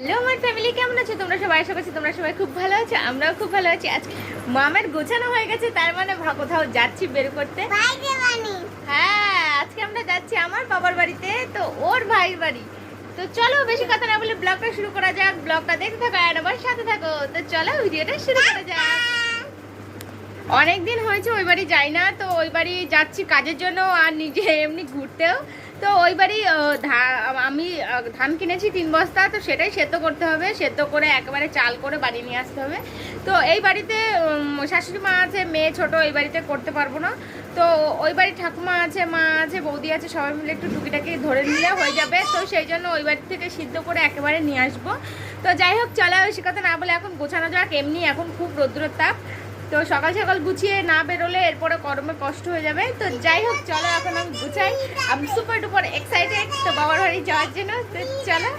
Hello আমার family কেমন আছো? তোমরা সবাই আশা করছি তোমরা সবাই খুব ভালো আছো আমরাও খুব ভালো আছি। আজকে মামের গোছানো হয়ে গেছে তার মানে কোথাও যাচ্ছি বের করতে। হ্যাঁ আজকে আমরা যাচ্ছি আমার বাবার বাড়িতে তো ওর ভাইয়ের বাড়ি। তো চলো বেশি কথা না বলে ব্লগটা শুরু করা যাক ব্লগটা দেখতে থাকো আর আমার সাথে থাকো। তো চলো ভিডিওটা শুরু করা যাক। অনেক দিন হয়েছে ওই বাড়ি যাই না তো ওই বাড়ি যাচ্ছি কাজের জন্য আর নিজে এমনি ঘুরতেও। তো ওই বাড়ি ধা- ধান কিনেছি তিন বস্তা, তো সেটাই সেদ্ধ করতে হবে। সেদ্ধ করে একেবারে চাল করে বাড়ি নিয়ে আসতে হবে। তো এই বাড়িতে শাশুড়ি মা আছে, মেয়ে ছোট, এই বাড়িতে করতে পারব না। তো ওই বাড়ি ঠাকুমা আছে, মা আছে, বৌদি আছে, সবাই মিলে একটু টুকিটাকি ধরে নিলে হয়ে যাবে। তো সেই জন্য ওই বাড়ি থেকে সিদ্ধ করে একেবারে নিয়ে আসব। তো যাই হোক, চলে বেশি কথা না বলে এখন গোছানো যাক। এমনি এখন খুব রৌদ্রের তাপ। তো সকাল সকাল গুছিয়ে না বেরোলে এরপরে গরমে কষ্ট হয়ে যাবে। তো যাই হোক, চলো এখন আমি গুছাই। আমি সুপার ডুপার এক্সাইটেড তো বাবার বাড়ি যাওয়ার জন্য। তো চলো,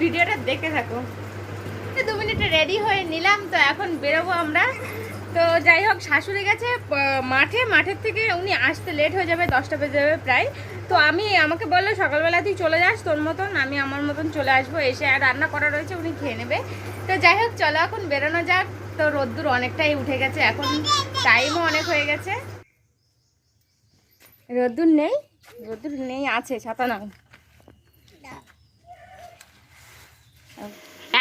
ভিডিওটা দেখে থাকো। দু মিনিটে রেডি হয়ে নিলাম, তো এখন বেরোবো আমরা। তো যাই হোক, শাশুড়ি গেছে মাঠে। মাঠের থেকে উনি আসতে লেট হয়ে যাবে, দশটা বেজে যাবে প্রায়। তো আমি, আমাকে বলল, সকালবেলা তুই চলে যাস তোর মতন, আমি আমার মতন চলে আসব। এসে আর রান্না করা রয়েছে, উনি খেয়ে নেবে। তো যাই হোক, চলো এখন বেরোনো যাক। তো রোদ্দুর অনেকটাই উঠে গেছে এখন টাইমও অনেক হয়ে গেছে। রোদ্দুর নেই? রোদ্দুর নেই আছে ছাতা নাও।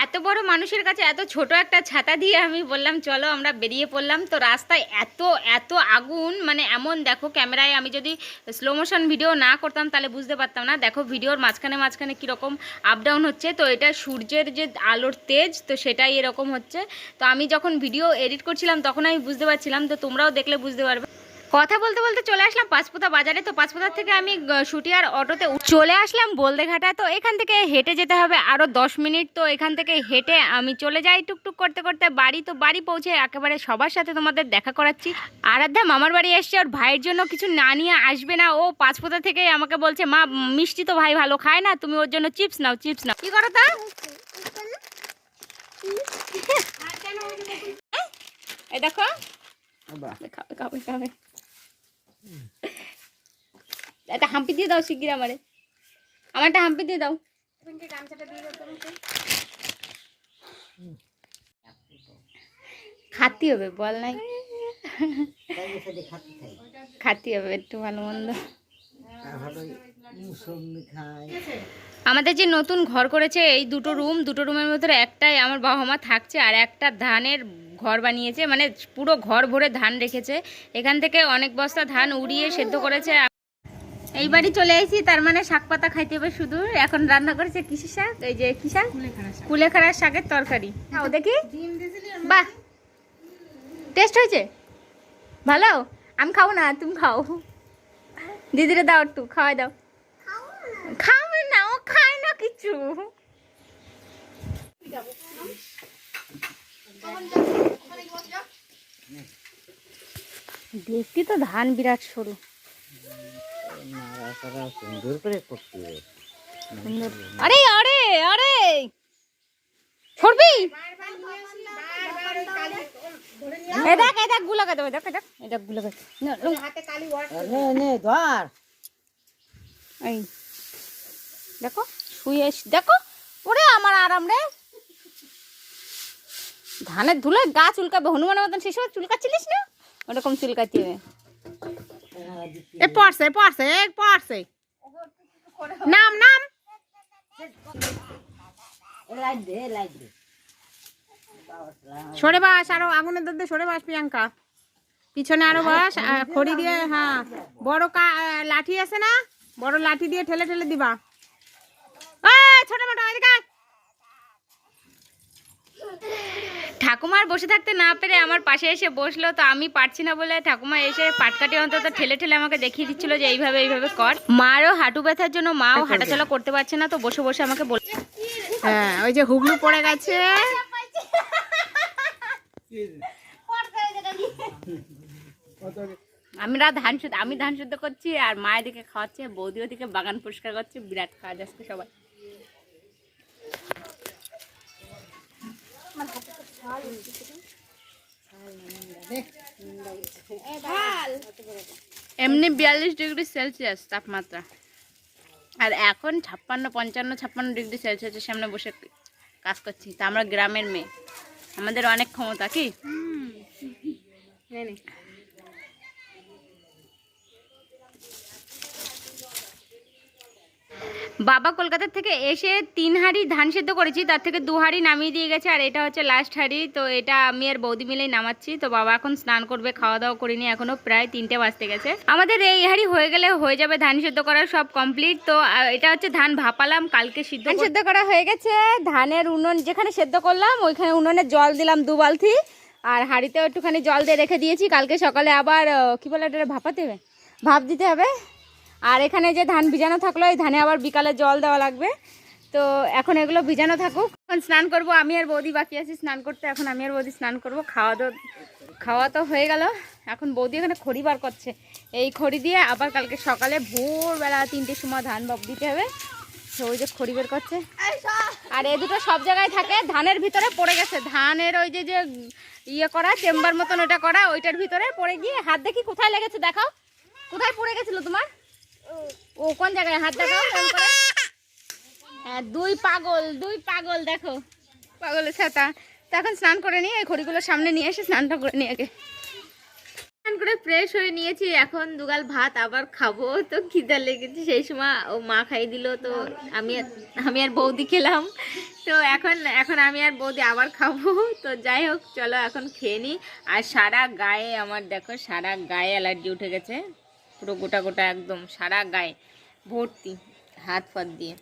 এত বড় মানুষের কাছে এত ছোট একটা ছাতা দিয়ে আমি বললাম, চলো আমরা বেরিয়ে পড়লাম। তো রাস্তায় এত এত আগুন মানে এমন দেখো ক্যামেরায় আমি যদি স্লো মোশন ভিডিও না করতাম তাহলে বুঝতে পারতাম না। দেখো ভিডিওর মাঝখানে মাঝখানে কীরকম আপ ডাউন হচ্ছে। তো এটা সূর্যের যে আলোর তেজ, তো সেটাই এরকম হচ্ছে। তো আমি যখন ভিডিও এডিট করছিলাম, তখন আমি বুঝতে পারছিলাম। তো তোমরাও দেখলে বুঝতে পারবে। কথা বলতে বলতে চলে আসলাম পাঁচপুতা বাজারে তো পাঁচপুতার থেকে আমি আহ, শুটিয়ার অটোতে চলে আসলাম বলদেঘাটা তো এখান থেকে হেঁটে যেতে হবে আরও দশ মিনিট তো এখান থেকে হেঁটে আমি চলে যাই টুকটুক করতে করতে বাড়ি তো বাড়ি পৌঁছে একেবারে সবার সাথে তোমাদের দেখা করাচ্ছি আরাধ্যা মামার বাড়ি এসছে ওর ভাইয়ের জন্য কিছু না নিয়ে আসবে না ও পাঁচপুতা থেকে আমাকে বলছে মা মিষ্টি তো ভাই ভালো খায় না তুমি ওর জন্য চিপস নাও চিপস নাও কি করো তা এই দেখো খাবে খাবে খাবে একটা হাম্পি দিয়ে দাও শিগগির আমারে। আমার একটা হাম্পি দিয়ে দাও। খাতি হবে বল নাই। খাতি হবে একটু ভালো মন্দ। আমাদের যে নতুন ঘর করেছে এই দুটো রুম দুটো রুমের ভিতরে একটাই আমার বাবা মা থাকছে আর একটা ধানের ঘর বানিয়েছে মানে পুরো ঘর ভরে ধান রেখেছে। এখান থেকে অনেক বস্তা ধান উড়িয়ে সেদ্ধ করেছে। এই বাড়ি চলে এসেছি, তার মানে শাক পাতা খাইতে হবে শুধু। এখন রান্না করেছে কিসের শাক, এই যে কি শাক? কুলেখাড়ার শাকের তরকারি। ও দেখি। বাহ! টেস্ট হয়েছে? ভালো? আমি খাব না, তুমি খাও। দিদিরে দাও একটু, খাওয়াই দাও। খাবে না, ও খায় না কিছু। দেখতে তো ধান বিরাট সরু। সুন্দর করে করতে আরে আরে আরে! সরবি! এ দেখ এ দেখগুলা দেবে দেখ দেখ এ দেখগুলা নে নে ধর। এই দেখো শুয়ে এস- দেখো ওরে আমার আরাম রে। ধানের ধুলোয় গা চুলকাবে, হনুমানের মতন সেই সময় চুলকাচ্ছিলিস না? ওরকম চুলকাতি হবে এ পড়ছে পড়ছে পড়ছে। নাম নাম। সরে বাস, আরও আগুনের দরদে সরে বাস, প্রিয়াঙ্কা। পিছনে আরও বাস খড়ি দিয়ে হ্যাঁ। বড় লাঠি আছে না? বড় লাঠি দিয়ে ঠেলে ঠেলে দিবা। ছোট মোটো। ঠাকুমার বসে থাকতে না পেরে আমার পাশে এসে বসল তো আমি পারছি না বলে ঠাকুমা এসে পাটকাটি অন্তত ঠেলে ঠেলে আমাকে দেখিয়ে দিচ্ছিল যে এইভাবে এইভাবে কর। মারও হাঁটু ব্যথার জন্য মাও হাঁটাচলা করতে পারছে না তো বসে বসে আমাকে বল হ্যাঁ ওই যে হুগলু পড়ে গেছে। আমরা ধান শুদ্ধ আমি ধান শুদ্ধ করছি আর মায়ের দিকে খাওয়াচ্ছে বৌদি ওদিকে বাগান পরিষ্কার করছে বিরাট কাজ আজকে সবাই। এমনি বিয়াল্লিশ ডিগ্রি সেলসিয়াস তাপমাত্রা। আর এখন ছাপ্পান্ন, পঞ্চান্ন, ছাপ্পান্ন ডিগ্রি সেলসিয়াসের সামনে বসে কাজ করছি। তা আমরা গ্রামের মেয়ে। আমাদের অনেক ক্ষমতা কি? বাবা কলকাতা থেকে এসে তিন হাঁড়ি ধান সেদ্ধ করেছি তার থেকে দু হাঁড়ি নামিয়ে দিয়ে গেছে আর এটা হচ্ছে লাস্ট হাঁড়ি তো এটা আমি আর বৌদি মিলেই নামাচ্ছি তো বাবা এখন স্নান করবে খাওয়া দাওয়া করিনি এখনও প্রায় তিনটে বাজতে গেছে। আমাদের এই হাঁড়ি হয়ে গেলে হয়ে যাবে ধান সেদ্ধ করা সব কমপ্লিট তো এটা হচ্ছে ধান ভাপালাম কালকে সিদ্ধ সেদ্ধ করা হয়ে গেছে ধানের উনুন যেখানে সেদ্ধ করলাম ওইখানে উনুনে জল দিলাম দু বালতি আর হাঁড়িতেও একটুখানি জল দিয়ে রেখে দিয়েছি কালকে সকালে আবার কি বলে এটা ভাপাতে হবে? ভাপ দিতে হবে? আর এখানে যে ধান ভিজানো থাকল, এই ধানে আবার বিকালে জল দেওয়া লাগবে। তো এখন এগুলো ভিজানো থাকুক। এখন স্নান করব, আমি আর বৌদি বাকি আছি স্নান করতে। এখন আমি আর বৌদি স্নান করব। খাওয়া দাওয়া খাওয়া তো হয়ে গেল। এখন বৌদি এখানে খড়ি বার করছে। এই খড়ি দিয়ে আবার কালকে সকালে ভোরবেলা তিনটের সময় ধান বাপ দিতে হবে। ওই যে খড়ি বের করছে। আর এ দুটো সব জায়গায় থাকে। ধানের ভিতরে পড়ে গেছে। ধানের ওই যে যে ইয়ে করা, চেম্বার মতন ওটা করা, ওইটার ভিতরে পড়ে গিয়ে। হাত দেখি কোথায় লেগেছে দেখাও। কোথায় পড়ে গেছিল তোমার? ও কোন জায়গায়? হাত দেখাও হ্যাঁ দুই পাগল দুই পাগল দেখো। পাগলের ছাতা। তো এখন স্নান করে নিয়ে এই সামনে নিয়ে এসে স্নানটা করে নিয়ে আগে। স্নান করে ফ্রেশ হয়ে নিয়েছি এখন দুগাল ভাত আবার খাব। তো খিদা লেগেছে সেই সময় ও মা খাইয়ে দিল তো আমি আমি আর বৌদি খেলাম। তো এখন এখন আমি আর বৌদি আবার খাব। তো যাই হোক চলো এখন খেয়ে নিই আর সারা গায়ে আমার দেখো সারা গায়ে অ্যালার্জি উঠে গেছে। পুরো গোটা গোটা একদম সারা গায়ে ভর্তি হাত ফাত দিয়ে।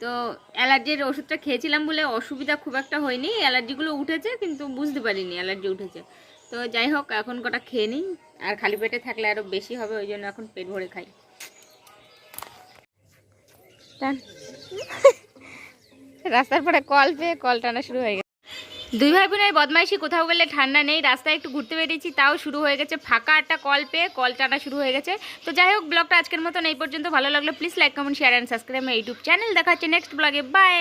তো অ্যালার্জির ওষুধটা খেয়েছিলাম বলে অসুবিধা খুব একটা হয়নি, অ্যালার্জিগুলো উঠেছে কিন্তু বুঝতে পারিনি অ্যালার্জি উঠেছে। তো যাই হোক, এখন কটা খেয়ে নিই, আর খালি পেটে থাকলে আরও বেশি হবে, ওই জন্য এখন পেট ভরে খাই। রাস্তার পরে কল পেয়ে কল টানা শুরু হয়ে গেছে। দুই ভাই বোনের বদমাইশি কোথাও গেলে ঠান্ডা নেই, রাস্তায় একটু ঘুরতে বেরিয়েছি, তাও শুরু হয়ে গেছে ফাঁকা একটা কল পেয়ে, কল টানা শুরু হয়ে গেছে। তো যাই হোক, ব্লগটা আজকের মতন এই পর্যন্ত। ভালো লাগল please like comment share and subscribe YouTube channel দেখা হচ্ছে নেক্সট ব্লগে বাই